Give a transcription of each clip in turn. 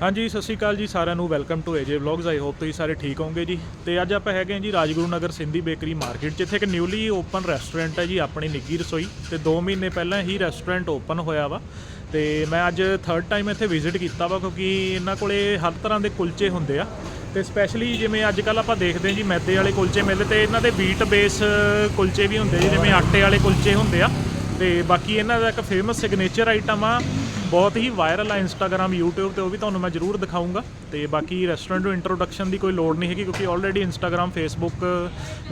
ਹਾਂਜੀ, ਸਤਿ ਸ਼੍ਰੀ ਅਕਾਲ ਜੀ ਸਾਰਿਆਂ ਨੂੰ। Welcome to AJ vlogs I hope ਤੁਸੀਂ ਸਾਰੇ ਠੀਕ ਹੋਵੋਗੇ ਜੀ। ਤੇ ਅੱਜ ਆਪਾਂ ਹੈਗੇ ਹਾਂ ਜੀ ਰਾਜਗੁਰੂ ਨਗਰ ਸਿੰਧੀ ਬੇਕਰੀ ਮਾਰਕੀਟ, ਜਿੱਥੇ ਇੱਕ ਨਿਊਲੀ ਓਪਨ ਰੈਸਟੋਰੈਂਟ ਹੈ ਜੀ, ਆਪਣੀ ਨਿੱਗੀ ਰਸੋਈ। ਤੇ 2 ਮਹੀਨੇ ਪਹਿਲਾਂ ਹੀ ਰੈਸਟੋਰੈਂਟ ਓਪਨ ਹੋਇਆ ਵਾ। ਤੇ ਮੈਂ ਅੱਜ ਥਰਡ ਟਾਈਮ ਇੱਥੇ ਵਿਜ਼ਿਟ ਕੀਤਾ ਵਾ, ਕਿਉਂਕਿ ਇਹਨਾਂ ਕੋਲੇ ਹਰ ਤਰ੍ਹਾਂ ਦੇ ਕੁਲਚੇ ਹੁੰਦੇ ਆ। ਤੇ ਸਪੈਸ਼ਲੀ ਜਿਵੇਂ ਅੱਜ ਕੱਲ ਆਪਾਂ ਦੇਖਦੇ ਹਾਂ ਜੀ, ਮੈਦੇ ਵਾਲੇ ਕੁਲਚੇ ਮਿਲਦੇ ਤੇ ਇਹਨਾਂ ਦੇ ਬੀਟ ਬੇਸ ਕੁਲਚੇ ਵੀ ਹੁੰਦੇ ਜੀ ਜਿਵੇਂ ਆਟੇ ਵਾਲੇ ਕੁਲਚੇ ਹੁੰਦੇ ਆ। ਤੇ ਬਾਕੀ ਇਹਨਾਂ ਦਾ ਇੱਕ ਫੇਮਸ ਸਿਗਨੇਚਰ ਆਈਟਮ ਆ ਬਹੁਤ ਹੀ ਵਾਇਰਲ ਆ ਇੰਸਟਾਗ੍ਰam YouTube ਤੇ ਉਹ ਵੀ ਤੁਹਾਨੂੰ ਮੈਂ ਜ਼ਰੂਰ ਦਿਖਾਉਂਗਾ ਤੇ ਬਾਕੀ ਰੈਸਟੋਰੈਂਟ ਨੂੰ ਇੰਟਰੋਡਕਸ਼ਨ ਦੀ ਕੋਈ ਲੋੜ ਨਹੀਂ ਹੈਗੀ ਕਿਉਂਕਿ ਆਲਰੇਡੀ ਇੰਸਟਾਗ੍ਰam Facebook,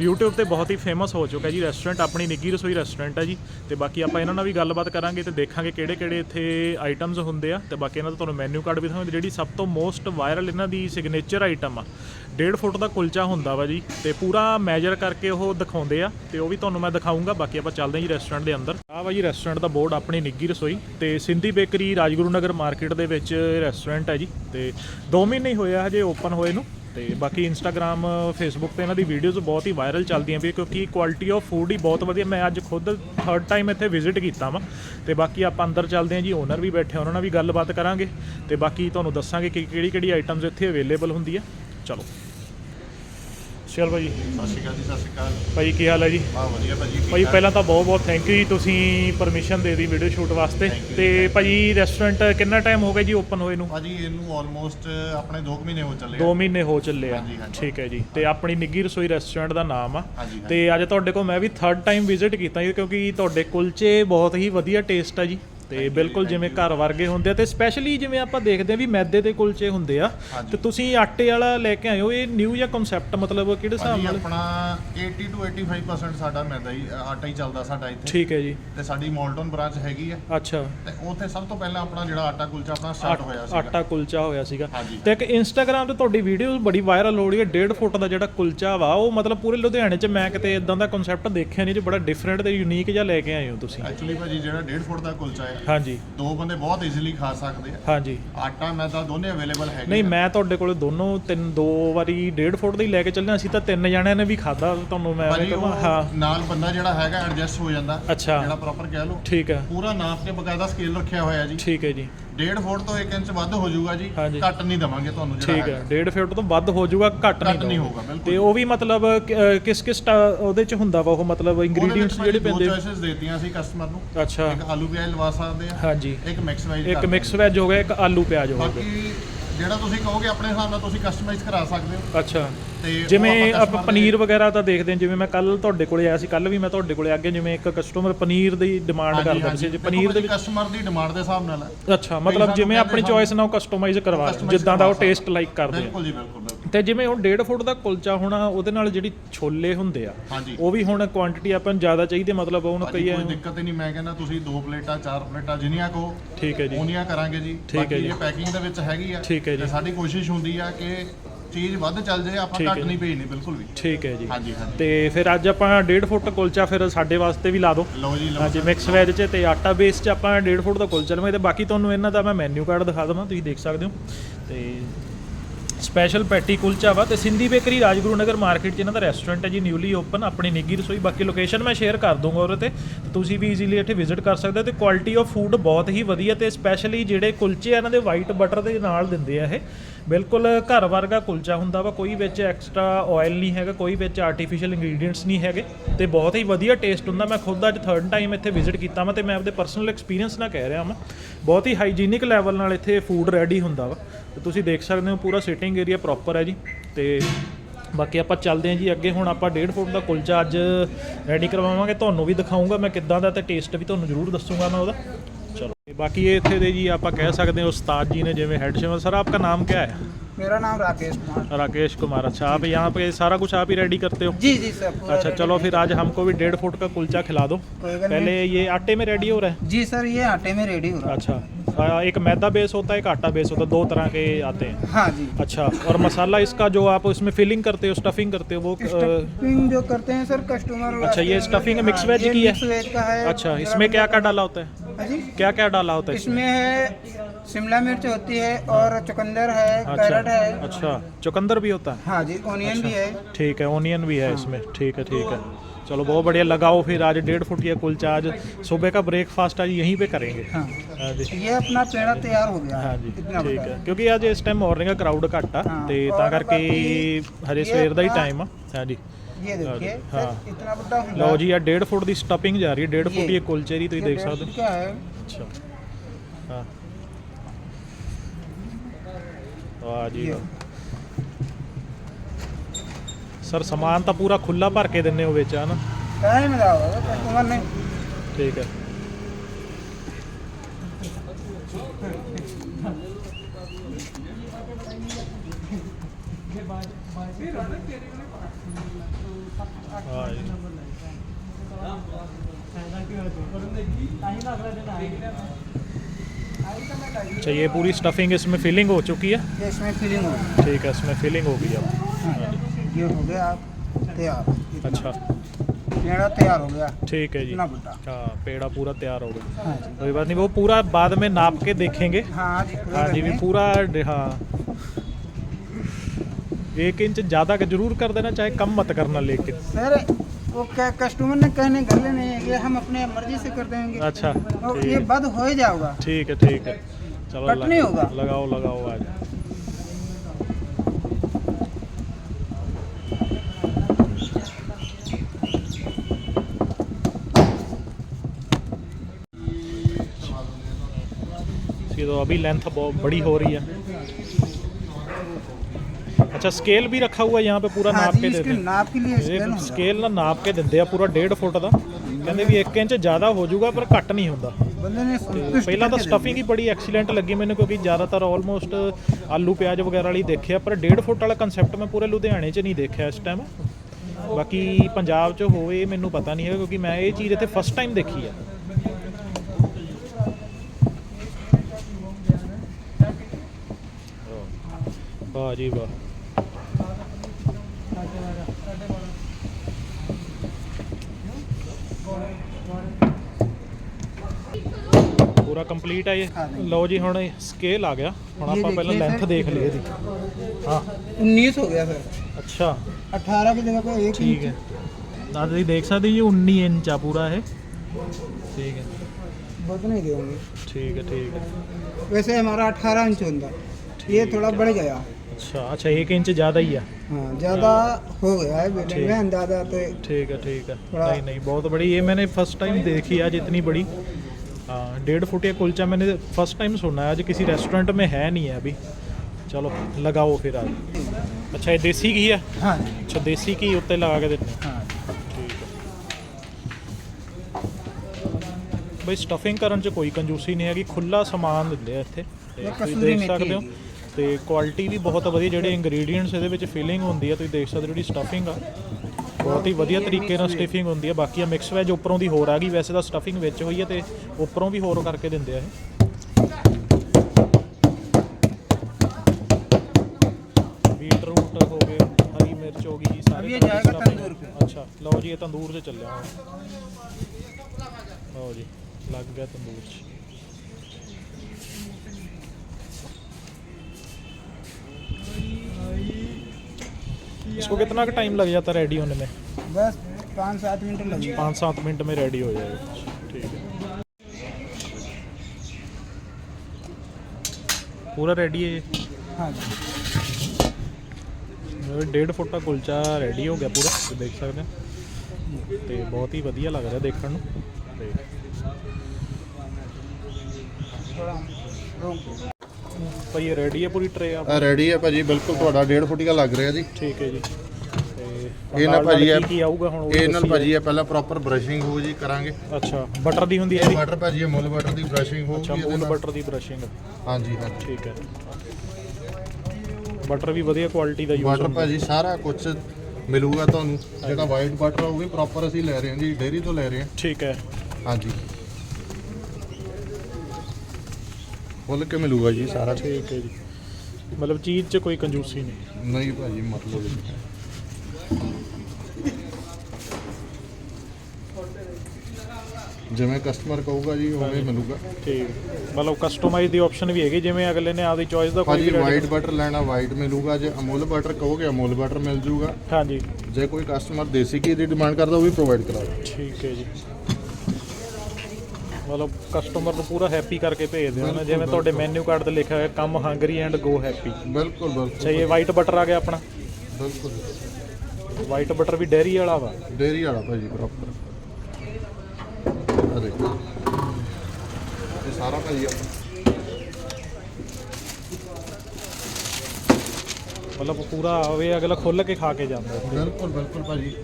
YouTube ਤੇ ਬਹੁਤ ਹੀ ਫੇਮਸ ਹੋ ਚੁੱਕਾ ਜੀ। ਰੈਸਟੋਰੈਂਟ ਆਪਣੀ ਨਿੱਗੀ ਰਸੋਈ ਰੈਸਟੋਰੈਂਟ ਹੈ ਜੀ। ਤੇ ਬਾਕੀ ਆਪਾਂ ਇਹਨਾਂ ਨਾਲ ਵੀ ਗੱਲਬਾਤ ਕਰਾਂਗੇ ਤੇ ਦੇਖਾਂਗੇ ਕਿਹੜੇ ਕਿਹੜੇ ਇੱਥੇ ਆਈਟਮਸ ਹੁੰਦੇ ਆ। ਤੇ ਬਾਕੀ ਇਹਨਾਂ ਦਾ ਤੁਹਾਨੂੰ ਮੈਨੂ ਕਾਰਡ ਵੀ ਦਿਖਾਵਾਂਗੇ। ਜਿਹੜੀ ਸਭ ਤੋਂ ਮੋਸਟ ਵਾਇਰਲ ਇਹਨਾਂ ਦੀ ਸਿਗਨੇਚਰ ਆਈਟਮ ਆ 1.5 ਫੁੱਟ ਦਾ ਕੁਲਚਾ ਹੁੰਦਾ ਵਾ ਜੀ ਤੇ ਪੂਰਾ ਮੈਜਰ ਕਰਕੇ ਉਹ ਦਿਖਾਉਂਦੇ ਆ ਤੇ ਉਹ ਵੀ ਤੁਹਾਨੂੰ ਮੈਂ ਦਿਖਾਉਂਗਾ ਬਾਕੀ ਆਪਾਂ ਚੱਲਦੇ ਹਾਂ ਜੀ ਰੈਸਟੋਰੈਂਟ ਦੇ ਅੰਦਰ। ਆਹ ਵਾ ਜੀ ਰੈਸਟੋਰੈਂਟ ਦਾ ਬੋਰਡ ਆਪਣੀ ਨਿੱਗੀ ਰਸੋਈ ਤੇ ਸਿੰਧੀ ਬੇਕਰੀ ਰਾਜਗੁਰੂ ਨਗਰ ਮਾਰਕੀਟ ਦੇ ਵਿੱਚ ਰੈਸਟੋਰੈਂਟ ਹੈ ਜੀ ਤੇ 2 ਮਹੀਨੇ ਹੀ ਹੋਏ ਆ ਹਜੇ ਓਪਨ ਹੋਏ ਨੂੰ ਤੇ ਬਾਕੀ ਇੰਸਟਾਗ੍ਰam ਫੇਸਬੁੱਕ ਤੇ ਇਹਨਾਂ ਦੀ ਵੀਡੀਓਜ਼ ਬਹੁਤ ਹੀ ਵਾਇਰਲ ਚੱਲਦੀਆਂ ਵੀ ਕਿਉਂਕਿ ਕੁਆਲਿਟੀ ਆਫ ਫੂਡ ਹੀ ਬਹੁਤ ਵਧੀਆ। ਮੈਂ ਅੱਜ ਖੁਦ ਥਰਡ ਟਾਈਮ ਇੱਥੇ ਵਿਜ਼ਿਟ ਕੀਤਾ ਵਾ ਤੇ ਬਾਕੀ ਆਪਾਂ ਅੰਦਰ ਚੱਲਦੇ ਹਾਂ ਜੀ ਓਨਰ ਵੀ ਬੈਠੇ ਉਹਨਾਂ ਨਾਲ ਵੀ ਗੱਲਬਾਤ ਕਰਾਂਗੇ ਤੇ ਬਾਕੀ ਤੁਹਾਨੂੰ ਦੱਸਾਂਗੇ ਕਿ ਕਿਹੜੀ ਕਿਹੜੀ ਆਈਟਮਸ ਇੱਥੇ ਅਵੇਲੇਬਲ ਹੁੰਦੀ ਆ। ਚਲੋ। ਚਲ ਭਾਈ ਸਤਿ ਸ਼੍ਰੀ ਅਕਾਲ ਜੀ ਸਤਿ ਸ਼੍ਰੀ ਅਕਾਲ। ਭਾਈ ਕੀ ਹਾਲ ਹੈ ਜੀ? ਬਾ ਵਧੀਆ ਭਾਜੀ ਠੀਕ ਭਾਈ ਠਾਕ। ਪਹਿਲਾਂ ਤਾਂ ਬਹੁਤ ਬਹੁਤ ਥੈਂਕ ਯੂ ਜੀ ਤੁਸੀਂ ਪਰਮਿਸ਼ਨ ਦੇ ਦੀ ਵੀਡੀਓ ਸ਼ੂਟ ਵਾਸਤੇ। Thank you, ਤੇ. ਭਾਜੀ ਰੈਸਟੋਰੈਂਟ ਕਿੰਨਾ ਟਾਈਮ ਹੋ ਗਿਆ ਜੀ ਓਪਨ ਹੋਏ ਨੂੰ? ਭਾਜੀ ਇਹਨੂੰ ਆਲਮੋਸਟ ਆਪਣੇ 2 ਮਹੀਨੇ ਹੋ ਚੱਲੇ 2 ਮਹੀਨੇ ਹੋ ਚੱਲੇ ਆ। ਹਾਂਜੀ, ਹਾਂਜੀ। ਠੀਕ ਹੈ ਜੀ। ਤੇ ਆਪਣੀ ਨਿੱਗੀ ਰਸੋਈ ਰੈਸਟੋਰੈਂਟ ਦਾ ਨਾਮ ਆ। ਹਾਂਜੀ, ਹਾਂਜੀ। ਤੇ ਅੱਜ ਤੁਹਾਡੇ ਕੋਲ ਮੈਂ ਵੀ ਥਰਡ ਟਾਈਮ ਵਿਜ਼ਿਟ ਕੀਤਾ ਜੀ ਕਿਉਂਕਿ ਤੁਹਾਡੇ ਕੁਲਚੇ ਬਹੁਤ ਹੀ ਵਧੀਆ ਟੇਸਟ ਆ ਜੀ। ਤੇ ਬਿਲਕੁਲ ਜਿਵੇਂ ਘਰ ਵਰਗੇ ਹੁੰਦੇ ਆ ਤੇ ਸਪੈਸ਼ਲੀ ਜਿਵੇਂ ਆਪਾਂ ਦੇਖਦੇ ਆ ਵੀ ਮੈਦੇ ਦੇ ਕੁਲਚੇ ਹੁੰਦੇ ਆ। ਤੇ ਤੁਸੀਂ ਆਟੇ ਵਾਲਾ ਲੈ ਕੇ ਆਏ ਹੋ ਇਹ ਨਿਊ ਜਾਂ ਕਨਸੈਪਟ ਮਤਲਬ ਕਿਹੜੇ ਹਿਸਾਬ ਨਾਲ? ਆਪਣਾ 80 ਤੋਂ 85% ਸਾਡਾ ਮੈਦਾ ਹੀ ਆਟਾ ਹੀ ਚੱਲਦਾ ਸਾਡਾ ਇੱਥੇ। ਠੀਕ ਹੈ ਜੀ। ਤੇ ਸਾਡੀ ਮੋਲਟਨ ਬ੍ਰਾਂਚ ਹੈਗੀ ਆ। ਅੱਛਾ। ਤੇ ਉੱਥੇ ਸਭ ਤੋਂ ਪਹਿਲਾਂ ਆਪਣਾ ਜਿਹੜਾ ਆਟਾ ਕੁਲਚਾ ਆਪਣਾ ਸਟਾਰਟ ਹੋਇਆ ਸੀਗਾ। ਆਟਾ ਕੁਲਚਾ ਹੋਇਆ ਸੀਗਾ। ਤੇ ਇੱਕ ਇੰਸਟਾਗ੍ਰam ਤੇ ਤੁਹਾਡੀ ਵੀਡੀਓ ਬੜੀ ਵਾਇਰਲ ਹੋ ਰਹੀ ਹੈ 1.5 ਫੁੱਟ ਦਾ ਜਿਹੜਾ ਕੁਲਚਾ ਵਾ ਉਹ ਮਤਲਬ ਪੂਰੇ ਲੁਧਿਆਣੇ 'ਚ ਮੈਂ ਕਿਤੇ ਇਦਾਂ ਦਾ ਕਨਸੈਪਟ ਦੇਖਿਆ ਨਹੀਂ ਜੋ ਬੜਾ ਡਿਫਰੈਂਟ ਤੇ ਯੂਨੀਕ ਜਿਹਾ ਲੈ ਕੇ ਆਏ ਹੋ ਤੁਸੀਂ। ਐਕਚੁਅਲੀ ਭਾਜੀ ਜਿਹੜਾ 1.5 ਫੁੱਟ ਦਾ ਕੁਲਚਾ ਹੈ ਹਾਂਜੀ। ਦੋ ਬੰਦੇ ਬਹੁਤ ਈਜ਼ੀਲੀ ਖਾ ਸਕਦੇ ਆ। ਹਾਂਜੀ। ਆਟਾ ਮੈਦਾ ਦੋਨੇ ਅਵੇਲੇਬਲ ਹੈਗੇ ਨਹੀਂ। ਮੈਂ ਤੁਹਾਡੇ ਕੋਲ ਦੋਨੋਂ ਤਿੰਨ ਦੋ ਵਾਰੀ 1.5 ਫੁੱਟ ਦਾ ਲੈ ਕੇ ਚੱਲਿਆ ਸੀ ਤਾਂ ਤਿੰਨ ਜਣਿਆਂ ਨੇ ਵੀ ਖਾਦਾ ਤੁਹਾਨੂੰ ਮੈਂ ਐਵੇਂ ਕਹਾਂ ਹਾਂ। ਨਾਲ ਬੰਦਾ ਜਿਹੜਾ ਹੈਗਾ ਐਡਜਸਟ ਹੋ ਜਾਂਦਾ। ਅੱਛਾ। ਜਿਹੜਾ ਪ੍ਰੋਪਰ ਕਹਿ ਲਓ। ਠੀਕ ਹੈ। ਪੂਰਾ ਨਾਪ ਕੇ ਬਕਾਇਦਾ ਸਕੇਲ ਰੱਖਿਆ ਹੋਇਆ ਜੀ। ਠੀਕ ਹੈ ਜੀ। 1.5 ਫੁੱਟ ਤੋਂ 1 ਇੰਚ ਵੱਧ ਹੋ ਜਾਊਗਾ ਜੀ ਹਾਂਜੀ। ਘੱਟ ਨਹੀਂ ਦਵਾਂਗੇ ਤੁਹਾਨੂੰ ਜਿਹੜਾ ਠੀਕ ਹੈ ਹੈਗਾ। 1.5 ਫੁੱਟ ਤੋਂ ਵੱਧ ਹੋ ਜਾਊਗਾ ਘੱਟ ਨਹੀਂ ਘੱਟ ਨਹੀਂ ਦਊਗਾ। ਹੋਊਗਾ, ਬਿਲਕੁਲ। ਤੇ ਉਹ ਵੀ ਮਤਲਬ ਕਿਸ ਕਿਸ ਉਹਦੇ ਚ ਹੁੰਦਾ ਵਾ ਉਹ ਮਤਲਬ ਇੰਗਰੀਡੀਅੰਟਸ ਜਿਹੜੇ ਭਾਜੀ ਦੋ ਪੈਂਦੇ ਚੋਇਸਸ ਦੇਤੀਆਂ ਸੀ ਕਸਟਮਰ ਨੂੰ ਅੱਛਾ ਇੱਕ ਆਲੂ ਪਿਆਜ਼ ਲਵਾ ਸਕਦੇ ਆ ਹਾਂਜੀ ਇੱਕ ਮਿਕਸ ਵੈਜ ਇੱਕ ਮਿਕਸ ਵੈਜ ਹੋ ਗਿਆ ਇੱਕ ਆਲੂ ਪਿਆਜ਼ ਹੋ ਗਿਆ ਬਾਕੀ ਜਿਹੜਾ ਤੁਸੀਂ ਕਹੋਗੇ ਆਪਣੇ ਹਿਸਾਬ ਨਾਲ ਤੁਸੀਂ ਕਸਟਮਾਈਜ਼ ਕਰਾ ਸਕਦੇ ਹੋ। ਅੱਛਾ। ਤੇ ਉਹ ਜਿਵੇਂ ਆਪਾਂ ਆਪਾਂ customer ਪਨੀਰ ਵਗੈਰਾ ਤਾਂ ਦੇਖਦੇ ਹਾਂ ਜਿਵੇਂ ਮੈਂ ਕੱਲ ਤੁਹਾਡੇ ਕੋਲੇ ਆਇਆ ਸੀ ਕੱਲ ਵੀ ਮੈਂ ਤੁਹਾਡੇ ਕੋਲੇ ਅੱਗੇ ਜਿਵੇਂ ਇੱਕ ਕਸਟਮਰ ਪਨੀਰ ਦੀ ਡਿਮਾਂਡ ਹਾਂਜੀ, ਕਰਦਾ ਹਾਂਜੀ। ਸੀ ਜੇ ਦੇਖੋ ਪਨੀਰ ਦੇ ਭਾਜੀ, ਵਿੱਚ ਦੀ ਡਿਮਾਂਡ ਦੇ ਹਿਸਾਬ ਨਾਲ ਹੈ। ਅੱਛਾ ਮਤਲਬ ਜਿਵੇਂ ਆਪਣੀ ਚੋਇਸ ਨਾਲ ਕਸਟਮਾਈਜ਼ ਕਰਵਾ ਜਿੱਦਾਂ ਦਾ ਉਹ ਟੇਸਟ ਲਾਈਕ ਕਰਦੇ ਆ। ਬਿਲਕੁਲ ਜੀ ਬਿਲਕੁਲ ਬਿਲਕੁਲ। ਤੇ ਜਿਵੇਂ ਹੁਣ 1.5 ਫੁੱਟ ਦਾ ਕੁਲਚਾ ਹੋਣਾ ਉਹਦੇ ਨਾਲ ਜਿਹੜੀ ਛੋਲੇ ਹੁੰਦੇ ਆ ਹਾਂਜੀ। ਉਹ ਵੀ ਹੁਣ ਕੁਆਂਟੀਟੀ ਆਪਾਂ ਨੂੰ ਜ਼ਿਆਦਾ ਚਾਹੀਦੀ ਮਤਲਬ ਉਹਨੂੰ ਭਾਜੀ, ਕਈ ਕੋਈ ਦਿੱਕਤ ਹੀ ਨਹੀਂ ਮੈਂ ਕਹਿੰਦਾ ਤੁਸੀਂ ਦੋ ਪਲੇਟਾਂ ਚਾਰ ਪਲੇਟਾਂ ਜਿੰਨੀਆਂ ਕਹੋ ਠੀਕ ਹੈ ਜੀ। ਉਨੀਆਂ ਕਰਾਂਗੇ ਜੀ। ਠੀਕ ਹੈ ਬਾਕੀ ਜੀ। ਇਹ ਪੈਕਿੰਗ ਦੇ ਵਿੱਚ ਹੈਗੀ ਆ ਠੀਕ ਹੈ ਜੀ। ਤੇ ਸਾਡੀ ਕੋਸ਼ਿਸ਼ ਹੁੰਦੀ ਆ ਕਿ ਚੀਜ਼ ਵੱਧ ਚੱਲ ਜਾਏ ਆਪਾਂ ਠੀਕ ਘੱਟ। ਨਹੀਂ ਭੇਜਣੀ ਬਿਲਕੁਲ ਵੀ। ਠੀਕ ਹੈ ਜੀ। ਹਾਂਜੀ ਹਾਂਜੀ। ਤੇ ਫਿਰ ਅੱਜ ਆਪਾਂ 1.5 ਫੁੱਟ ਕੁਲਚਾ ਫਿਰ ਸਾਡੇ ਵਾਸਤੇ ਵੀ ਲਾ ਦਿਓ। ਲਓ ਜੀ ਲਓ ਹਾਂਜੀ ਮਿਕਸ ਵੈਜ ਚ ਤੇ ਆਟਾ ਬੇਸ ਚ ਆਪਾਂ 1.5 ਫੁੱਟ ਦਾ ਕੁਲਚਾ ਲਵਾਂਗੇ ਤੇ ਬਾਕੀ ਤੁਹਾਨੂੰ ਇਹਨਾਂ ਦਾ ਮੈਂ ਮੈਨੂ ਕਾਰਡ ਦਿਖਾ ਦਵਾਂ ਤੁਸੀਂ ਦੇਖ ਸਕਦੇ ਹੋ। ਤੇ ਸਪੈਸ਼ਲ ਪੈਟੀ ਕੁਲਚਾ ਵਾ ਤੇ ਸਿੰਧੀ ਬੇਕਰੀ ਰਾਜਗੁਰੂ ਨਗਰ ਮਾਰਕੀਟ 'ਚ ਇਹਨਾਂ ਦਾ ਰੈਸਟੋਰੈਂਟ ਹੈ ਜੀ ਨਿਊਲੀ ਓਪਨ ਆਪਣੀ ਨਿੱਗੀ ਰਸੋਈ। ਬਾਕੀ ਲੋਕੇਸ਼ਨ ਮੈਂ ਸ਼ੇਅਰ ਕਰ ਦੂੰਗਾ ਉਹਦੇ ਤੇ। ਤੁਸੀਂ ਵੀ ਈਜ਼ੀਲੀ ਇੱਥੇ ਵਿਜ਼ਿਟ ਕਰ ਸਕਦੇ ਹੋ ਤੇ ਕੁਆਲਿਟੀ ਆਫ ਫੂਡ ਬਹੁਤ ਹੀ ਵਧੀਆ ਤੇ ਸਪੈਸ਼ਲੀ ਜਿਹੜੇ ਕੁਲਚੇ ਆ, ਇਹਨਾਂ ਦੇ ਵਾਈਟ ਬਟਰ ਦੇ ਨਾਲ ਦਿੰਦੇ ਆ ਇਹ। ਬਿਲਕੁਲ ਘਰ ਵਰਗਾ ਕੁਲਚਾ ਹੁੰਦਾ ਵਾ, ਕੋਈ ਵਿੱਚ ਐਕਸਟਰਾ ਆਇਲ ਨਹੀਂ ਹੈਗਾ, ਕੋਈ ਵਿੱਚ ਆਰਟੀਫੀਸ਼ੀਅਲ ਇੰਗਰੀਡੀਅੰਟਸ ਨਹੀਂ ਹੈਗੇ ਤੇ ਬਹੁਤ ਹੀ ਵਧੀਆ ਟੇਸਟ ਹੁੰਦਾ। ਮੈਂ ਖੁਦ ਅੱਜ ਥਰਡ ਟਾਈਮ ਇੱਥੇ ਵਿਜ਼ਿਟ ਕੀਤਾ ਮੈਂ ਤੇ ਮੈਂ ਆਪਦੇ ਪਰਸਨਲ ਐਕਸਪੀਰੀਅੰਸ ਨਾਲ ਕਹਿ ਰਿਹਾ ਹਾਂ ਬਹੁਤ ਹੀ ਹਾਈਜੀਨਿਕ ਲੈਵਲ ਨਾਲ ਇੱਥੇ ਫੂਡ ਰੈਡੀ ਹੁੰਦਾ ਵਾ। ਤੇ ਤੁਸੀਂ ਦੇਖ ਸਕਦੇ ਹੋ ਪੂਰਾ ਸਿਟਿੰਗ ਏਰੀਆ ਪ੍ਰੋਪਰ ਹੈ ਜੀ। ਤੇ ਬਾਕੀ ਆਪਾਂ ਚੱਲਦੇ ਹਾਂ ਜੀ। ਅੱਗੇ ਹੁਣ ਆਪਾਂ ਡੇਢ ਫੁੱਟ ਦਾ ਕੁਲਚਾ ਅੱਜ ਰੈਡੀ ਕਰਵਾਵਾਂਗੇ। ਤੁਹਾਨੂੰ ਵੀ ਦਿਖਾਉਂਗਾ ਮੈਂ ਕਿੱਦਾਂ ਦਾ ਤੇ ਟੇਸਟ ਵੀ ਤੁਹਾਨੂੰ ਜ਼ਰੂਰ ਦੱਸੂਗਾ ਮੈਂ ਉਹਦਾ। ਚਲੋ। ਬਾਕੀ ਇਹ ਇੱਥੇ ਦੇ ਜੀ ਆਪਾਂ ਕਹਿ ਸਕਦੇ ਹਾਂ ਉਸਤਾਦ ਜੀ ਨੇ ਜਿਵੇਂ ਹੈਡ ਸ਼ੇਫ ਸਰ, ਆਪਕਾ ਨਾਮ ਕੀ ਹੈ? मेरा नाम राकेश कुमार। राकेश कुमार अच्छा आप यहाँ पे सारा कुछ आप ही रेडी करते हो? जी जी सर अच्छा चलो फिर आज हमको भी डेढ़ फुट का कुलचा खिला दो। पहले ये आटे में रेडी हो रहा है? जी सर ये आटे में रेडी हो रहा है। अच्छा आ, एक मैदा बेस होता है एक आटा बेस होता है दो तरह के आते हैं। हाँ जी। अच्छा और मसाला इसका जो आप उसमें फिलिंग करते हो स्टफिंग करते हो वो स्टफिंग जो करते हैं सर कस्टमर अच्छा, ये स्टफिंग मिक्स है? वेज का है? अच्छा इसमें क्या क्या डाला होता है? हाँ क्या क्या डाला होता है इसमें? इसमें शिमला मिर्च होती है और चुकंदर है कैरेट अच्छा है अच्छा चुकंदर भी होता है हाँ जी ऑनियन भी है ठीक है ओनियन भी है इसमें ठीक है ठीक है चलो बहुत बढ़िया लगाओ फिर आज डेढ़ फुटिया कुलचा आज सुबह का ब्रेकफास्ट आज यहीं पे करेंगे हाँ हाँ जी ये अपना पेड़ा तैयार हो गया ਹਾਂ है ਜੀ इतना ਠੀਕ बड़ा ਹੈ ਕਿਉਂਕਿ ਅੱਜ ਇਸ ਟਾਈਮ ਮਾਰਨਿੰਗ ਕਰਾਊਡ ਘੱਟ ਆ ਹਾਂ, ਤੇ ਔਰ ਤਾਂ ਕਰਕੇ ਬਾਕੀ ਹਜੇ ਇਹ ਸਵੇਰ ਦਾ ਹੀ ਆਪਣਾ- ਟਾਈਮ ਆ ਹਾਂ ਜੀ ये देखिए हाँ। सर इतना बड़ा होगा ਲਓ ਜੀ ਆ 1.5 ਫੁੱਟ ਦੀ ਸਟਫਿੰਗ ਜਾ ਰਹੀ ਹੈ 1.5 ਫੁੱਟ ये- ਇਹ ਕੁਲਚੇ ਦੀ ਤੁਸੀਂ ये ਦੇਖ डेढ़ ਸਕਦੇ फुट ਹੋ क्या है ਅੱਛਾ ਹਾਂ ਵਾਹ ਜੀ ये ਵਾਹ ਸਰ ਸਮਾਨ ਤਾਂ ਪੂਰਾ ਖੁੱਲਾ ਭਰ ਕੇ ਦਿੰਨੇ ਹੋ ਵਿੱਚ ਆ ਨਾ कहीं में जाओ कस्टमर ने ਠੀਕ ਹੈ ਹਾਂ ਜੀ अच्छा ये पूरी स्टफिंग इसमें फिलिंग हो चुकी है? इसमें फिलिंग होगी ठीक है इसमें फिलिंग हो गई अब। हाँ, ये हो गया आप तैयार। अच्छा। पेड़ा तैयार हो गया। ठीक है जी। हाँ पेड़ा पूरा तैयार हो गया। हाँ कोई बात नहीं वो पूरा बाद में नाप के देखेंगे। हाँ जी हाँ जी भी पूरा हाँ। एक इंच ज़्यादा का ज़रूर कर देना चाहे कम मत करना लेकिन। सर वो क्या कस्टमर ने कहने घर लेने हैं, ये हम अपने मर्ज़ी से कर देंगे। अच्छा और ये बंद हो ही जाएगा। ठीक है ठीक है। चलो कट नहीं होगा? लगाओ लगाओ आज। तो अभी लेंथ बहुत बड़ी हो रही है। अच्छा स्केल भी रखा हुआ है यहाँ पे पूरा हाँ नाप जी के इसके देते हैं नाप के लिए स्केल ਇਹ होगा ਸਕੇਲ ਨਾਲ ਨਾਪ ਕੇ ਦਿੰਦੇ ਆ ਪੂਰਾ 1.5 ਫੁੱਟ ਦਾ ਕਹਿੰਦੇ ਵੀ 1 ਇੰਚ ਜ਼ਿਆਦਾ ਹੋ ਜਾਊਗਾ ਪਰ ਘੱਟ ਨਹੀਂ ਹੁੰਦਾ बंदे ने ਤੇ संतुष्ट ਪਹਿਲਾਂ ਤਾਂ करके ਸਟਫਿੰਗ ਹੀ ਬੜੀ ਐਕਸੀਲੈਂਟ ਲੱਗੀ ਮੈਨੂੰ ਕਿਉਂਕਿ ਜ਼ਿਆਦਾਤਰ ਆਲਮੋਸਟ ਆਲੂ ਪਿਆਜ਼ ਵਗੈਰਾ ਵਾਲੀ ਦੇਖਿਆ ਪਰ 1.5 ਫੁੱਟ ਵਾਲਾ ਕਨਸੈਪਟ ਮੈਂ ਪੂਰੇ ਲੁਧਿਆਣੇ 'ਚ ਨਹੀਂ ਦੇਖਿਆ ਇਸ ਟਾਈਮ ਬਾਕੀ ਪੰਜਾਬ 'ਚ ਹੋਵੇ ਮੈਨੂੰ ਪਤਾ ਨਹੀਂ ਹੈ ਕਿਉਂਕਿ ਮੈਂ ਇਹ ਚੀਜ਼ ਇੱਥੇ ਫਸਟ ਟਾਈਮ ਦੇਖੀ ਆ ਵਾਹ ਜੀ ਵਾਹ ਪੂਰਾ ਕੰਪਲੀਟ ਹੈ ਇਹ ਹਾਂ ਜੀ। ਲਓ ਜੀ ਹੁਣ ਸਕੇਲ ਆ ਗਿਆ ਹੁਣ ਇਹ ਆਪਾਂ ਪਹਿਲਾਂ ਦੇਖੀਏ ਲੈਂਥ ਸਰ, ਦੇਖ ਲਈਏ ਇਹ ਇਹਦੀ ਹਾਂ उन्नीस हो गया सर ਅੱਛਾ अठारह की जगह पे एक ਠੀਕ इंच ਹੈ ਤਾਂ ਤੁਸੀਂ ਦੇਖ ਸਕਦੇ ਜੀ 19 ਇੰਚ ਆ ਪੂਰਾ ਇਹ ਠੀਕ ਹੈ बहुत नहीं देंगे ਠੀਕ ਹੈ ਠੀਕ ਹੈ वैसे हमारा अठारह इंच होता ये ठीक थोड़ा बढ़ गया ਅੱਛਾ ਅੱਛਾ 1 ਇੰਚ ਜ਼ਿਆਦਾ ਹੀ ਆ हाँ ज़्यादा हो गया है बेटे ठीक। में अंदाजा तो ठीक है ठीक है थोड़ा- नहीं नहीं बहुत बड़ी ये मैंने फर्स्ट टाइम देखी आज इतनी बड़ी हाँ डेढ़ फुटिया कुलचा मैंने फर्स्ट टाइम सुना है आज किसी रेस्टोरेंट में है नहीं है अभी चलो लगाओ फिर आज अच्छा ये देसी घी है हाँ अच्छा देसी घी उत्ते लगा के देते हैं हाँ ਠੀਕ ਹੈ ਬਈ ਸਟਫਿੰਗ ਕਰਨ ਚ ਕੋਈ ਕੰਜੂਸੀ ਨਹੀਂ ਹੈਗੀ ਖੁੱਲਾ ਸਮਾਨ ਦਿੰਦੇ ਆ ਇੱਥੇ ਤੇ ਇਹ ਤੁਸੀਂ ਕਸੂਰੀ ਦੇਖ ਸਕਦੇ ਹੋ ਮੇਥੀ ਤੇ ਕੁਆਲਿਟੀ ਵੀ ਬਹੁਤ ਵਧੀਆ ਜਿਹੜੇ ਇੰਗਰੀਡੀਅੰਟਸ ਇਹਦੇ ਵਿੱਚ ਫਿਲਿੰਗ ਹੁੰਦੀ ਆ ਤੁਸੀਂ ਦੇਖ ਸਕਦੇ ਹੋ ਜਿਹੜੀ ਸਟਫਿੰਗ ਆ ਬਹੁਤ ਹੀ ਵਧੀਆ ਤਰੀਕੇ ਨਾਲ ਸਟਫਿੰਗ ਹੁੰਦੀ ਆ। ਬਾਕੀ ਆ ਮਿਕਸ ਵੈਜ ਉੱਪਰੋਂ ਦੀ ਹੋਰ ਆ ਗਈ ਵੈਸੇ ਤਾਂ ਸਟਫਿੰਗ ਵਿੱਚ ਹੋਈ ਹੈ ਤੇ ਉੱਪਰੋਂ ਵੀ ਹੋਰ ਕਰਕੇ ਦਿੰਦੇ ਆ ਇਹ। ਬੀਟ ਹੋ ਗਏ ਹਰੀ ਮਿਰਚ ਹੋ ਗਈ ਸਾਰੇ ਅੱਛਾ ਲਓ ਜੀ ਇਹ ਤੰਦੂਰ ਤੇ ਚੱਲਿਆ ਲਓ ਜੀ ਲੱਗ ਗਿਆ ਤੰਦੂਰ 'ਚ। इसको कितना का टाइम लग जाता है रेडी होने में बस पाँच सात मिनट लगे पाँच सात मिनट में रेडी हो जाएगा ठीक है पूरा रेडी है ये हाँ जी ਇਹ ਡੇਢ ਫੁੱਟ ਦਾ ਕੁਲਚਾ ਰੈਡੀ ਹੋ ਗਿਆ ਪੂਰਾ ਤੁਸੀਂ ਦੇਖ ਸਕਦੇ ਹੋ ਤੇ ਬਹੁਤ ਹੀ ਵਧੀਆ ਲੱਗ ਰਿਹਾ ਦੇਖਣ ਨੂੰ ਤੇ थोड़ा रूम ਭਾਈ ਇਹ ਰੈਡੀ ਹੈ ਪੂਰੀ ਟਰੇ ਆ ਰੈਡੀ ਹੈ ਭਾਜੀ ਬਿਲਕੁਲ ਤੁਹਾਡਾ 1.5 ਫੁੱਟੀਆ ਲੱਗ ਰਿਹਾ ਜੀ। ਠੀਕ ਹੈ ਜੀ। ਇਹ ਨਾਲ ਭਾਜੀ ਇਹ- ਕੀ ਆਊਗਾ ਹੁਣ ਇਹ ਨਾਲ। ਭਾਜੀ ਇਹ ਪਹਿਲਾਂ ਪ੍ਰੋਪਰ ਬ੍ਰਸ਼ਿੰਗ ਹੋ ਜੀ ਕਰਾਂਗੇ। ਅੱਛਾ ਬਟਰ ਦੀ ਹੁੰਦੀ ਹੈ ਇਹਦੀ ਬਟਰ ਭਾਜੀ ਇਹ ਮੁੱਲ ਬਟਰ ਦੀ ਬ੍ਰਸ਼ਿੰਗ ਹੋਊਗੀ ਅੱਛਾ ਇਹਦੇ ਮੂਲ ਨਾਲ। ਬਟਰ ਦੀ ਬ੍ਰਸ਼ਿੰਗ ਹਾਂਜੀ ਹਾਂਜੀ। ਠੀਕ ਹੈ। ਬਟਰ ਵੀ ਵਧੀਆ ਕੁਆਲਿਟੀ ਦਾ ਯੂਜ਼ ਬਟਰ ਭਾਜੀ ਸਾਰਾ ਕੁਝ ਮਿਲੂਗਾ ਤੁਹਾਨੂੰ। ਜਿਹੜਾ ਵਾਈਟ ਬਟਰ ਉਹ ਵੀ ਪ੍ਰੋਪਰ ਅਸੀਂ ਲੈ ਰਹੇ ਹਾਂ ਜੀ ਡੇਅਰੀ ਤੋਂ ਲੈ ਰਹੇ ਹਾਂ। ਠੀਕ ਹੈ। ਹਾਂਜੀ। ਫੁੱਲ ਕੇ ਮਿਲੂਗਾ ਜੀ ਸਾਰਾ ਠੀਕ ਹੈ ਜੀ। ਮਤਲਬ ਚੀਜ਼ 'ਚ ਕੋਈ ਕੰਜੂਸੀ ਨਹੀਂ। ਨਹੀਂ ਭਾਜੀ ਮਤਲਬ ਨਹੀਂ। ਜਿਵੇਂ ਕਸਟਮਰ ਕਹੂਗਾ ਜੀ ਉਵੇਂ ਮਿਲੂਗਾ। ਠੀਕ। ਮਤਲਬ ਕਸਟਮਾਈਜ਼ ਦੀ ਆਪਸ਼ਨ ਵੀ ਹੈਗੀ ਜਿਵੇਂ ਅਗਲੇ ਨੇ ਆਪਦੀ ਚੋਇਸ ਦਾ ਕੋਈ ਭਾਜੀ ਵੀ ਵਾਈਟ ਬਟਰ ਲੈਣਾ ਵਾਈਟ ਮਿਲੂਗਾ। ਜੇ ਅਮੂਲ ਬਟਰ ਕਹੋਗੇ ਅਮੂਲ ਬਟਰ ਮਿਲ ਜੂਗਾ। ਹਾਂਜੀ। ਜੇ ਕੋਈ ਕਸਟਮਰ ਦੇਸੀ ਘੀ ਦੀ ਡਿਮਾਂਡ ਕਰਦਾ ਉਹ ਵੀ ਪ੍ਰੋਵਾਈਡ ਕਰਾ ਦਾਂਗੇ ਠੀਕ ਹੈ ਜੀ। ਮਤਲਬ ਕਸਟਮਰ ਨੂੰ ਪੂਰਾ ਹੈਪੀ ਕਰਕੇ ਭੇਜਦੇ ਹੋ ਨਾ। ਜਿਵੇਂ ਤੁਹਾਡੇ। ਮੈਨੂ ਕਾਰਡ ਤੇ ਲਿਖਿਆ ਹੋਇਆ come hungry and go happy ਬਿਲਕੁਲ ਬਿਲਕੁਲ। ਅੱਛਾ ਇਹ ਵਾਈਟ ਬਟਰ ਆ ਗਿਆ ਆਪਣਾ? ਬਿਲਕੁਲ। ਵਾਈਟ ਬਟਰ ਵੀ ਡੈਰੀ ਵਾਲਾ ਵਾ? ਡੇਰੀ ਵਾਲਾ ਭਾਜੀ ਪ੍ਰੋਪਰ ਆ ਦੇਖੋ। ਇਹ ਸਾਰਾ ਭਾਜੀ ਆਪਣਾ। ਮਤਲਬ ਪੂਰਾ ਆਵੇ ਅਗਲਾ ਖੁੱਲ ਕੇ ਖਾ ਕੇ ਜਾਂਦਾ। ਬਿਲਕੁਲ ਬਿਲਕੁਲ ਭਾਜੀ।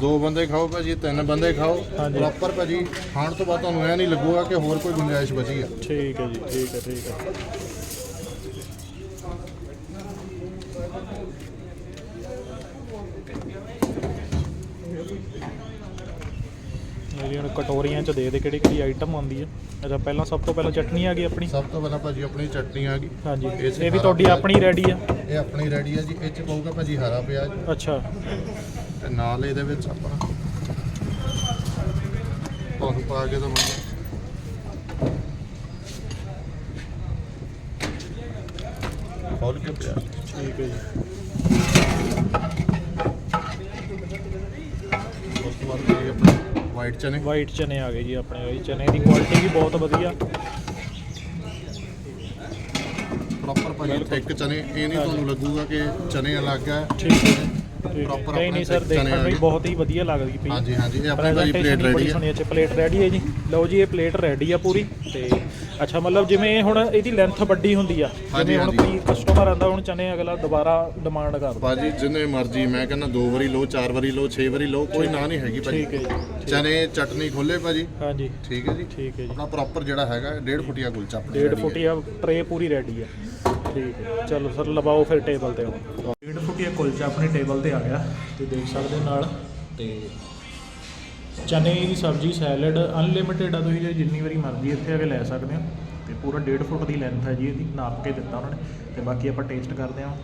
ਦੋ ਬੰਦੇ ਖਾਓ ਭਾਜੀ ਤਿੰਨ ਬੰਦੇ ਖਾਓ। ਪ੍ਰੋਪਰ ਭਾਜੀ ਖਾਣ ਤੋਂ ਬਾਅਦ ਤੁਹਾਨੂੰ ਐ ਨਹੀਂ ਲੱਗੂਗਾ ਕਿ ਹੋਰ ਕੋਈ ਗੁੰਜਾਇਸ਼ ਬਚੀ ਆ। ਠੀਕ ਹੈ ਜੀ ਠੀਕ ਹੈ ਠੀਕ ਹੈ। ਮੇਰੀ ਹੁਣ ਕਟੋਰੀਆਂ ਚ ਦੇ ਦੇ ਕਿਹੜੀ ਕਿਹੜੀ ਆਈਟਮ ਆਉਂਦੀ ਹੈ ਅੱਛਾ ਪਹਿਲਾਂ ਸਭ ਤੋਂ ਪਹਿਲਾਂ ਚਟਨੀ ਆ ਗਈ ਆਪਣੀ? ਸਭ ਤੋਂ ਪਹਿਲਾਂ ਭਾਜੀ ਆਪਣੀ ਚਟਨੀ ਆ ਗਈ। ਹਾਂਜੀ। ਇਹ 'ਚ ਇਹ ਵੀ ਹਰਾ ਤੁਹਾਡੀ ਪਿਆਜ਼। ਆਪਣੀ ਰੈਡੀ ਆ? ਇਹ ਆਪਣੀ ਰੈਡੀ ਆ ਜੀ। ਇਹ ਚ ਪਊਗਾ ਭਾਜੀ ਹਰਾ ਪਿਆਜ਼। ਅੱਛਾ। ਤੇ ਨਾਲ ਇਹਦੇ ਵਿੱਚ ਆਪਾਂ ਤੁਹਾਨੂੰ ਪਾ ਕੇ ਦਵਾਂਗੇ। ਖੋਲ ਕੇ ਪਿਆਜ਼। ਠੀਕ ਹੈ ਜੀ। ਉਸ ਤੋਂ ਬਾਅਦ ਭਾਜੀ ਆਪਣੇ ਵਾਈਟ ਚਨੇ? ਵਾਈਟ ਚਨੇ ਆ ਗਏ ਜੀ ਆਪਣੇ ਇਹ ਚਨੇ ਦੀ ਕੁਆਲਿਟੀ ਵੀ ਬਹੁਤ ਵਧੀਆ। ਪ੍ਰੋਪਰ ਭਾਜੀ ਥਿਕ ਚਨੇ ਇਹ ਨਹੀਂ ਤੁਹਾਨੂੰ ਲੱਗੂਗਾ ਕਿ ਚਨੇ ਅਲੱਗ ਹੈ ਠੀਕ ਹੈ। Proper ਨਹੀਂ ਨਹੀਂ ਸਰ ਦੇਖਣ। ਬਹੁਤ ਹੀ ਵਧੀਆ ਲੱਗਦੀ ਪਈ। ਹਾਂਜੀ ਹਾਂਜੀ ਇਹ ਆਪਣੀ ਭਾਜੀ ਪਲੇਟ ਰੈਡੀ ਅੱਛਾ ਪਲੇਟ ਰੈਡੀ ਹੈ ਜੀ। ਲਓ ਜੀ ਇਹ ਪਲੇਟ ਰੈਡੀ ਆ ਪੂਰੀ ਤੇ ਅੱਛਾ ਮਤਲਬ ਜਿਵੇਂ ਇਹ ਹੁਣ ਇਹਦੀ ਲੈਂਥ ਵੱਡੀ ਹੁੰਦੀ ਆ ਜਿਵੇਂ ਹੁਣ। ਕੋਈ ਕਸਟਮਰ ਆਂਦਾ ਹੁਣ ਚਨੇ ਅਗਲਾ ਦੁਬਾਰਾ ਡਿਮਾਂਡ ਕਰਦਾ ਭਾਜੀ ਜਿੰਨੇ ਮਰਜ਼ੀ ਮੈਂ ਕਹਿੰਦਾ ਦੋ ਵਾਰੀ ਲਓ ਚਾਰ ਵਾਰੀ ਲਓ ਛੇ ਵਾਰੀ ਲਓ ਕੋਈ ਨਾ ਨਹੀਂ ਹੈਗੀ ਭਾਜੀ। ਠੀਕ ਹੈ ਜੀ ਚਨੇ ਚਟਨੀ ਖੋਲੇ ਭਾਜੀ। ਹਾਂਜੀ। ਠੀਕ ਹੈ ਜੀ। ਠੀਕ ਹੈ ਜੀ। ਆਪਣਾ ਪ੍ਰੋਪਰ ਜਿਹੜਾ ਹੈਗਾ ਡੇਢ ਫੁੱਟੀਆ ਕੁਲਚਾ ਆਪਣੀ ਡੇਢ ready ਹੈ। ਫੁੱਟੀਆ ਟਰੇ ਪੂਰੀ ਰੈਡੀ ਆ ਠੀਕ ਹੈ। ਚਲੋ ਸਰ ਲਵਾਓ ਫਿਰ ਟੇਬਲ ਤੇ ਹੁਣ। ਡੇਢ ਫੁੱਟੀਆ ਕੁਲਚਾ ਆਪਣੀ ਟੇਬਲ ਤੇ ਆ ਗਿਆ। ਤੇ ਦੇਖ ਸਕਦੇ ਹੋ ਨਾਲ। ਤੇ ਚਨੇ ਦੀ ਸਬਜ਼ੀ, ਸੈਲਡ ਅਨਲਿਮਿਟਿਡ ਆ ਤੁਸੀਂ ਜੇ ਜਿੰਨੀ ਵਾਰੀ ਮਰਜ਼ੀ ਇੱਥੇ ਆ ਕੇ ਲੈ ਸਕਦੇ ਹੋ। ਤੇ ਪੂਰਾ 1.5 ਫੁੱਟ ਦੀ ਲੈਂਥ ਹੈ ਜੀ ਇਹਦੀ, ਨਾਪ ਕੇ ਦਿੱਤਾ ਉਹਨਾਂ ਨੇ। ਤੇ ਬਾਕੀ ਆਪਾਂ ਟੇਸਟ ਕਰਦੇ ਹਾਂ।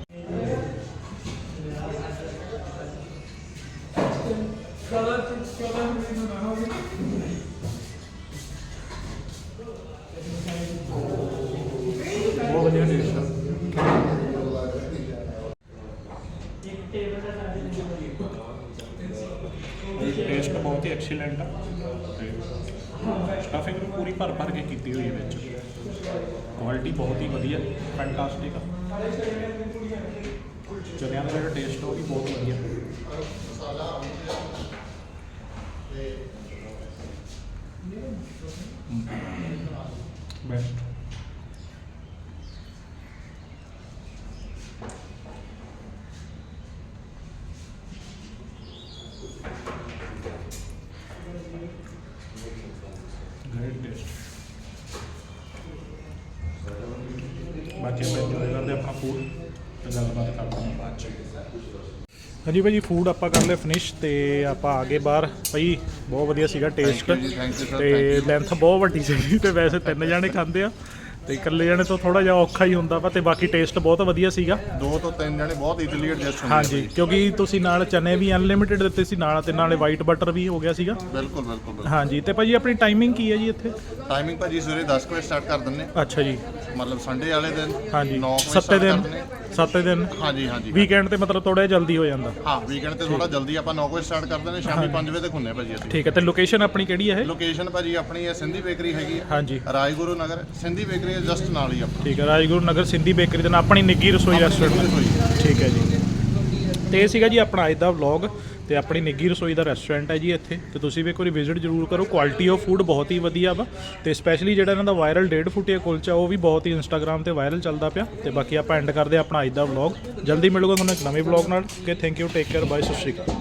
ਟੇਸਟ ਬਹੁਤ ਹੀ ਐਕਸੀਲੈਂਟ ਆ। ਸਟਫਿੰਗ ਵੀ ਪੂਰੀ ਭਰ ਭਰ ਕੇ ਕੀਤੀ ਹੋਈ ਹੈ ਵਿੱਚ। ਕੁਆਲਿਟੀ ਬਹੁਤ ਹੀ ਵਧੀਆ ਫੈਂਟਾਸਟਿਕ ਆ। ਚਨਿਆਂ ਦਾ ਜਿਹੜਾ ਟੇਸਟ ਉਹ ਵੀ ਬਹੁਤ ਵਧੀਆ। ਬੈਸਟ ਬਾਕੀ ਆਪਾਂ ਇੰਜੋਏ ਕਰਦੇ ਆਪਣਾ ਫੂਡ ਤੇ ਗੱਲਬਾਤ ਕਰਦੇ ਹਾਂ ਬਾਅਦ ਚ ਹਾਂਜੀ ਭਾਜੀ ਫੂਡ ਆਪਾਂ ਕਰ ਲਿਆ ਫਿਨਿਸ਼ ਤੇ ਆਪਾਂ ਆ ਗਏ ਬਾਹਰ। ਭਾਈ ਬਹੁਤ ਵਧੀਆ ਸੀਗਾ ਟੇਸਟ ਤੇ. ਲੈਂਥ ਬਹੁਤ ਵੱਡੀ ਸੀ ਤੇ ਵੈਸੇ ਤਿੰਨ ਜਣੇ ਖਾਂਦੇ ਆ। ਤੇ ਇਕੱਲੇ ਜਣੇ ਤੋਂ ਥੋੜਾ ਜਿਹਾ ਔਖਾ ਹੀ ਹੁੰਦਾ ਵਾ ਤੇ ਬਾਕੀ ਟੇਸਟ ਬਹੁਤ ਵਧੀਆ ਸੀਗਾ। ਦੋ ਤੋਂ ਤਿੰਨ ਜਣੇ ਬਹੁਤ ਈਜ਼ੀਲੀ ਐਡਜਸਟ ਹੁੰਦੇ ਹਾਂਜੀ ਕਿਉਂਕਿ ਤੁਸੀਂ ਨਾਲ ਚਨੇ ਵੀ ਅਨਲਿਮਿਟਿਡ ਦਿੱਤੇ ਸੀ ਨਾਲ ਤੇ ਨਾਲੇ ਵਾਈਟ ਬਟਰ ਵੀ ਹੋ ਗਿਆ ਸੀਗਾ। ਬਿਲਕੁਲ ਬਿਲਕੁਲ ਬਿਲਕੁਲ। ਹਾਂਜੀ ਤੇ ਭਾਜੀ ਆਪਣੀ ਟਾਈਮਿੰਗ ਕੀ ਹੈ ਜੀ ਇੱਥੇ? ਟਾਈਮਿੰਗ ਭਾਜੀ ਸਵੇਰੇ 10 ਵਜੇ ਸਟਾਰਟ ਕਰ ਦਿੰਨੇ ਅੱਛਾ ਜੀ। ਮਤਲਬ ਸੰਡੇ ਵਾਲੇ ਦਿਨ ਹਾਂਜੀ 9 ਵਜੇ ਸੱਤੇ start ਦਿਨ। ਕਰ ਦਿੰਨੇ ਸੱਤੇ ਦਿਨ? ਹਾਂਜੀ ਹਾਂਜੀ। ਵੀਕਐਂਡ ਤੇ ਮਤਲਬ ਥੋੜਾ ਜਲਦੀ ਹੋ ਜਾਂਦਾ। ਹਾਂ ਵੀਕਐਂਡ ਤੇ ਥੋੜਾ ਜਲਦੀ ਆਪਾਂ 9 ਵਜੇ ਸਟਾਰਟ ਕਰ ਦਿੰਦੇ ਸ਼ਾਮੀ 5 ਵਜੇ ਤੱਕ ਹੁੰਨੇ ਭਾਜੀ ਅਸੀਂ। ਠੀਕ ਹੈ ਤੇ ਲੋਕੇਸ਼ਨ ਆਪਣੀ ਕਿਹੜੀ ਹੈ ਇਹ? ਲੋਕੇਸ਼ਨ ਭਾਜੀ ਆਪਣੀ ਹੈ ਸਿੰਧੀ ਬੇਕਰੀ ਹੈਗੀ ਹੈ ਹਾਂਜੀ। ਰਾਜਗੁਰੂ ਨਗਰ ਸਿੰਧੀ ਬੇਕਰੀ ਜਸਟ ਨਾਲ ਹੀ ਆਪਣਾ। ਠੀਕ ਹੈ ਰਾਜਗੁਰੂ ਨਗਰ ਸਿੰਧੀ ਬੇਕਰੀ ਦੇ ਨਾਲ ਆਪਣੀ ਨਿੱਗੀ ਰਸੋਈ ਰੈਸਟੋਰੈਂਟ ਠੀਕ ਹੈ ਜੀ। ਤੇ ਇਹ ਸੀਗਾ ਜੀ ਆਪਣਾ ਅੱਜ ਦਾ ਵਲੌਗ ਤੇ ਆਪਣੀ ਨਿੱਗੀ ਰਸੋਈ ਦਾ ਰੈਸਟੋਰੈਂਟ ਹੈ ਜੀ ਇੱਥੇ। ਤੇ ਤੁਸੀਂ ਵੀ ਇੱਕ ਵਾਰੀ ਵਿਜ਼ਿਟ ਜ਼ਰੂਰ ਕਰੋ। ਕੁਆਲਿਟੀ ਆਫ ਫੂਡ ਬਹੁਤ ਹੀ ਵਧੀਆ ਵਾ। ਤੇ ਸਪੈਸ਼ਲੀ ਜਿਹੜਾ ਇਹਨਾਂ ਦਾ ਵਾਇਰਲ 1.5 ਫੁੱਟਿਆ ਕੁਲਚਾ ਉਹ ਵੀ ਬਹੁਤ ਹੀ ਇੰਸਟਾਗ੍ਰam ਤੇ ਵਾਇਰਲ ਚੱਲਦਾ ਪਿਆ। ਤੇ ਬਾਕੀ ਆਪਾਂ ਐਂਡ ਕਰਦੇ ਹਾਂ ਆਪਣਾ ਅੱਜ ਦਾ ਵਲੌਗ ਜਲਦੀ ਮਿਲੂਗਾ ਤੁਹਾਨੂੰ ਇੱਕ ਨਵੇਂ ਵਲੌਗ ਨਾਲ। ਕਿ thank you take care bye ਸਤਿ ਸ਼੍ਰੀ ਅਕਾਲ।